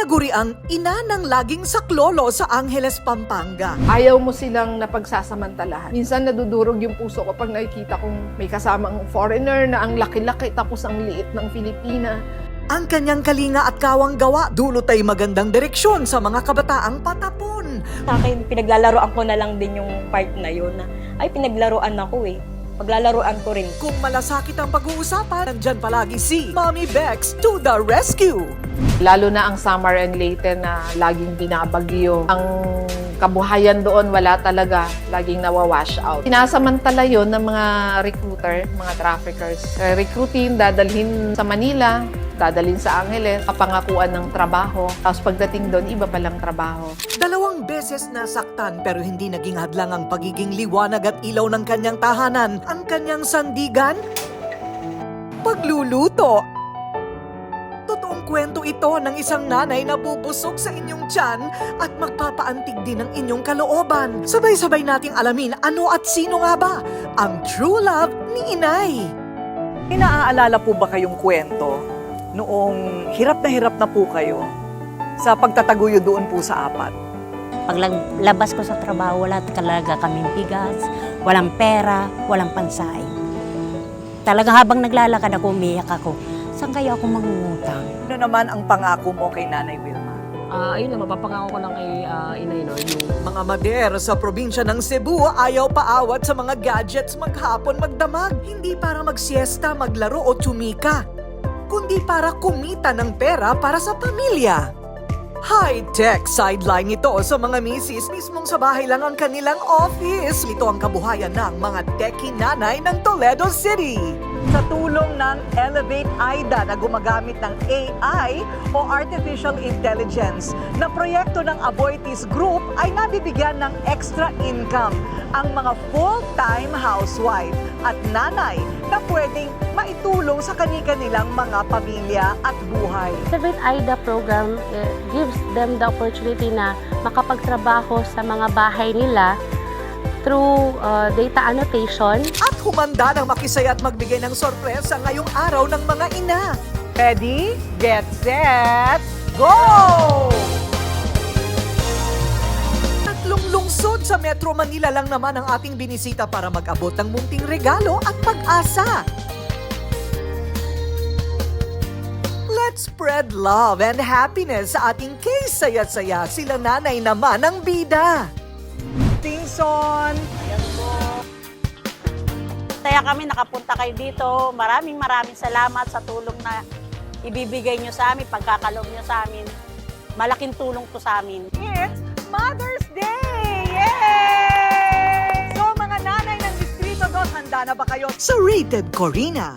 tinaguri ang ina ng laging saklolo sa Angeles, Pampanga. Ayaw mo silang napagsasamantalahan. Minsan nadudurog yung puso ko pag nakikita kong may kasamang foreigner na ang laki-laki tapos ang liit ng Filipina. Ang kanyang kalinga at kawang gawa dulot ay magandang direksyon sa mga kabataang patapon. Sa akin, pinaglalaroan ko na lang din yung part na yun na, ay, pinaglaruan ako eh. Paglalaroan ko rin. Kung malasakit ang pag-uusapan, nandyan palagi si Mommy Bex to the rescue. Lalo na ang Samar and Leyte na laging binabagyo. Ang kabuhayan doon wala talaga, laging nawawash out. Sinasamantala yon ng mga recruiter, mga traffickers. Recruiting, dadalhin sa Manila, dadalhin sa Angeles, kapangakuan ng trabaho. Tapos pagdating doon, iba palang trabaho. Dalawang beses nasaktan pero hindi naging hadlang ang pagiging liwanag at ilaw ng kanyang tahanan. Ang kanyang sandigan? Pagluluto. Totoong kwento ito ng isang nanay na bubusog sa inyong tiyan at magpapaantig din ng inyong kalooban. Sabay-sabay nating alamin ano at sino nga ba ang true love ni Inay. Inaaalala po ba kayong kwento noong hirap na hirap na po kayo sa pagtataguyo doon po sa apat? Paglabas ko sa trabaho, wala talaga kaming bigas, walang pera, walang pansay. Talagang habang naglalakad ako, umiyak ako. Saan kaya ako mangungutang? Ano naman ang pangako mo kay Nanay Wilma? Ah, ayun lang, mapapangako ko lang kay ah, Inay, no, yung Mga mader sa probinsya ng Cebu ayaw paawat sa mga gadgets maghapon magdamag. Hindi para magsiesta, maglaro o tumika. Kundi para kumita ng pera para sa pamilya. High-tech sideline ito sa mga misis. Mismong sa bahay lang ang kanilang office. Ito ang kabuhayan ng mga techie nanay ng Toledo City. Sa tulong ng Elevate AIDA na gumagamit ng AI o Artificial Intelligence na proyekto ng Aboitiz Group ay nabibigyan ng extra income ang mga full-time housewife at nanay na pwedeng maitulong sa kani-kanilang mga pamilya at buhay. Activate AIDA program eh, gives them the opportunity na makapagtrabaho sa mga bahay nila through uh, data annotation. At humanda ng makisaya at magbigay ng sorpresa ngayong araw ng mga ina. Ready, get set, go! Tatlong lungsod sa Metro Manila lang naman ang ating binisita para mag-abot ng munting regalo at pag-asa. Let's spread love and happiness sa ating case saya-saya. Sila nanay naman ang bida. Tinson, Kaya kami nakapunta kayo dito. Maraming maraming salamat sa tulong na ibibigay nyo sa amin, pagkakaloob nyo sa amin. Malaking tulong to sa amin. it's Mother's Day! Yay! So mga nanay ng Distrito 2, handa na ba kayo? Sa Rated Corina.